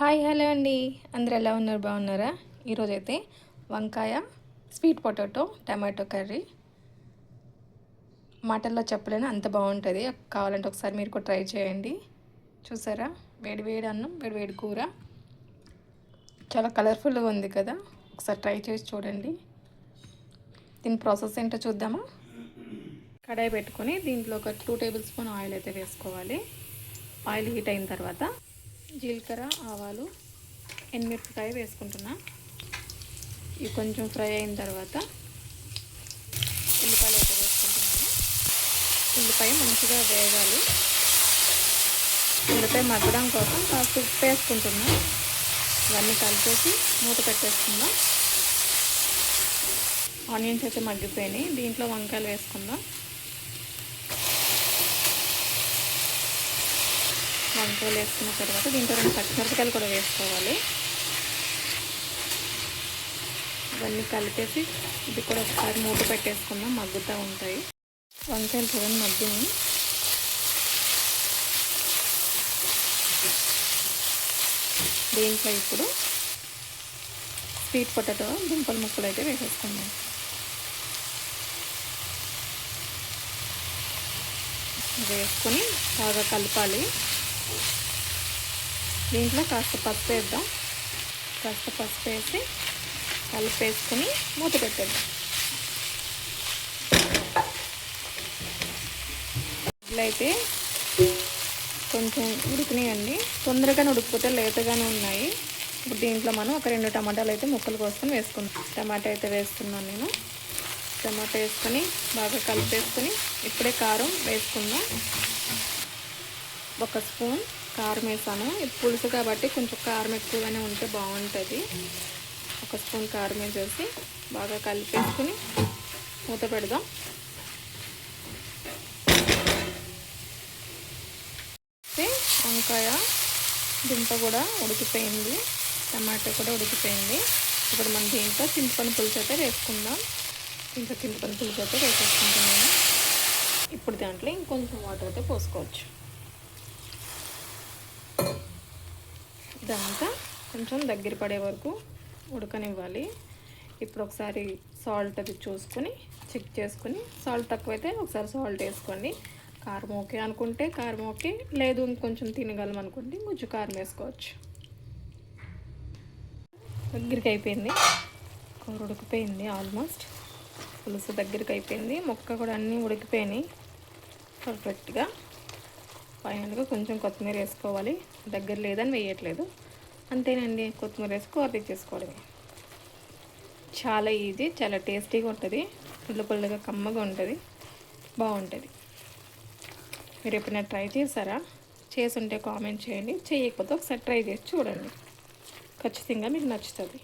Hi hello అండి. అందరు ఎలా ఉన్నారు? బాగున్నారా? ఈరోజైతే వంకాయ స్వీట్ పొటాటో టమాటో కర్రీ. మాటల్లో చెప్పలేను అంత బాగుంటుంది. కావాలంటే ఒకసారి మీరు కూడా ట్రై చేయండి. చూసారా? వేడి వేడి అన్నం వేడి వేడి కూర. చాలా కలర్ఫుల్గా ఉంది కదా? ఒకసారి ట్రై చేసి చూడండి. దీని ప్రాసెస్ ఏంటో చూద్దామా? కడాయి పెట్టుకొని దీంట్లో ఒక టూ టేబుల్ స్పూన్ ఆయిల్ అయితే వేసుకోవాలి. ఆయిల్ హీట్ అయిన తర్వాత జీలకర్ర ఆవాలు ఎనిమిరపకాయ వేసుకుంటున్నా. ఇవి కొంచెం ఫ్రై అయిన తర్వాత ఉల్లిపాయలు అయితే వేసుకుంటున్నాను. ఉల్లిపాయ మంచిగా వేగాలి. ఉల్లిపాయ మగ్గడం కోసం కాస్త ఉప్పు వేసుకుంటున్నాం. ఇవన్నీ కలిపేసి మూత పెట్టేసుకుందాం. ఆనియన్స్ అయితే మగ్గిపోయినాయి. దీంట్లో వంకాయలు వేసుకుందాం. వంకాయలు వేసుకున్న తర్వాత దీంట్లో రెండు పచ్చిమిరపకాయలు కూడా వేసుకోవాలి. ఇవన్నీ కలిపేసి ఇది కూడా ఒకసారి మూత పెట్టేసుకుందాం మగ్గుతూ ఉంటాయి. వంకాయలు చూడండి మగ్గుని దీంట్లో ఇప్పుడు స్వీట్ పొటాటో దుంపల ముక్కలు అయితే వేసేసుకుందాం. వేసుకొని బాగా కలపాలి. దీంట్లో కాస్త పసుపు వేద్దాం. కాస్త పసుపు వేసి కలిపేసుకుని మూత పెట్టేద్దాం. అయితే కొంచెం ఉడికినాయండి. తొందరగానే ఉడికిపోతే లేతగానే ఉన్నాయి. ఇప్పుడు దీంట్లో మనం ఒక రెండు టమాటాలు అయితే ముక్కలు కోసుకొని వేసుకుందాం. టమాటా అయితే వేస్తున్నాను నేను. టమాటా వేసుకొని బాగా కలిపేసుకొని ఇప్పుడే కారం వేసుకుందాం. ఒక స్పూన్ కారం వేసాను పులుసు కాబట్టి కొంచెం కారం ఎక్కువగానే ఉంటే బాగుంటుంది. ఒక స్పూన్ కారం వేసేసి బాగా కలిపేసుకుని మూత పెడదాం. వంకాయ దుంప కూడా ఉడికిపోయింది. టమాటా కూడా ఉడికిపోయింది. ఇప్పుడు మనం దీంట్లో చింతపండు పులుసు అయితే వేసుకుందాం. ఇంకా చింతపండు పులుసు అయితే వేసేసుకుంటున్నాము ఇప్పుడు దాంట్లో ఇంకొంచెం వాటర్ అయితే పోసుకోవచ్చు. ఇదంతా కొంచెం దగ్గర పడే వరకు ఉడకనివ్వాలి. ఇప్పుడు ఒకసారి సాల్ట్ అది చూసుకొని చెక్ చేసుకొని సాల్ట్ తక్కువైతే ఒకసారి సాల్ట్ వేసుకోండి. కారం ఓకే అనుకుంటే కారం ఓకే లేదు కొంచెం తినగలం అనుకుంటే కొంచెం కారం వేసుకోవచ్చు. దగ్గరికి అయిపోయింది. కూర ఉడికిపోయింది ఆల్మోస్ట్ పులుసు దగ్గరికి అయిపోయింది. మొక్క కూడా అన్నీ ఉడికిపోయినాయి. పర్ఫెక్ట్గా ఫైనల్గా కొంచెం కొత్తిమీర వేసుకోవాలి. దగ్గర లేదని వేయట్లేదు. అంతేనండి కొత్తిమీర వేసి కూర తెచ్చేసుకోవడమే చాలా ఈజీ చాలా టేస్టీగా ఉంటుంది. పుల్ల పుల్లగా కమ్మగా ఉంటుంది. బాగుంటుంది. మీరు ఎప్పుడైనా ట్రై చేస్తారా చేసుంటే కామెంట్ చేయండి. చేయకపోతే ఒకసారి ట్రై చేసి చూడండి. ఖచ్చితంగా మీకు నచ్చుతుంది.